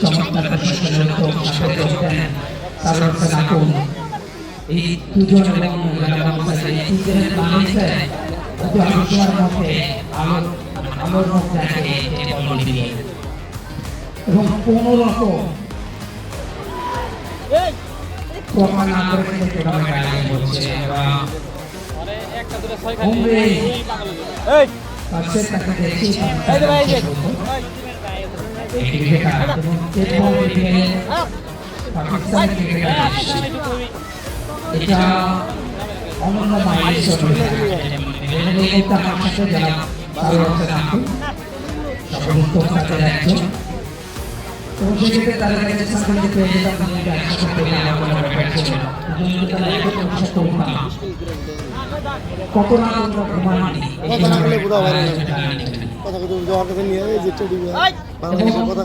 চমৎকার সাথে এই দুজন এবং রাজা মোহাম্মদ এই তিনজনের বাংলাদেশে অতি আলোচনার মধ্যে আলোর আলোর মধ্যে আছে বল দিয়ে এবং কোনো রকম প্রমাণ আয়োজন করছে আমরা এই ক্রিকেটে পাকিস্তান ক্রিকেটার এটা অনন্য আমার সাথে যারা সমস্ত সাথে একজন এবং সেক্ষেত্রে তারা কাছে সামনে যে প্রয়োজন একসাথে পেলে আমার ব্যাপার ছিল তারা করুন না কত না কথা না বলে বোঝা না। কথা কিন্তু জওয়ার কাছে নিয়ে এই যে টেডি হয়ে আমাদের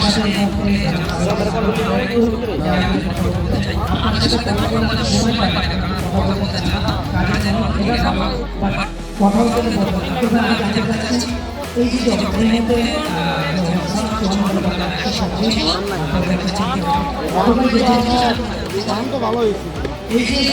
জানতে চাচ্ছি, এই যে ভালো হয়েছে এই যে